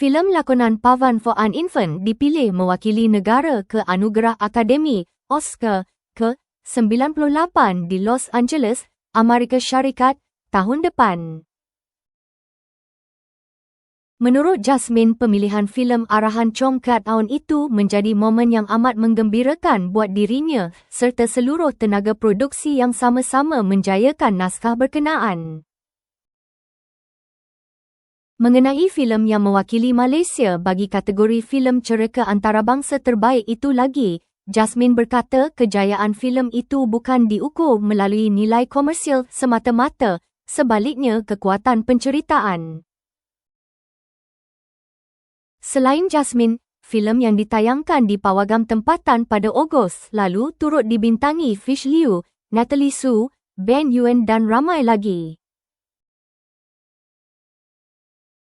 Filem lakonan Pavan for an Infant dipilih mewakili negara ke Anugerah Akademi Oscar ke-98 di Los Angeles, Amerika Syarikat tahun depan. Menurut Jasmine, pemilihan filem arahan Chong Kat-aun itu menjadi momen yang amat menggembirakan buat dirinya serta seluruh tenaga produksi yang sama-sama menjayakan naskah berkenaan. Mengenai filem yang mewakili Malaysia bagi kategori filem cereka antarabangsa terbaik itu lagi, Jasmine berkata kejayaan filem itu bukan diukur melalui nilai komersial semata-mata, sebaliknya kekuatan penceritaan. Selain Jasmine, filem yang ditayangkan di pawagam tempatan pada Ogos lalu turut dibintangi Fish Liu, Natalie Su, Ben Yuen dan ramai lagi.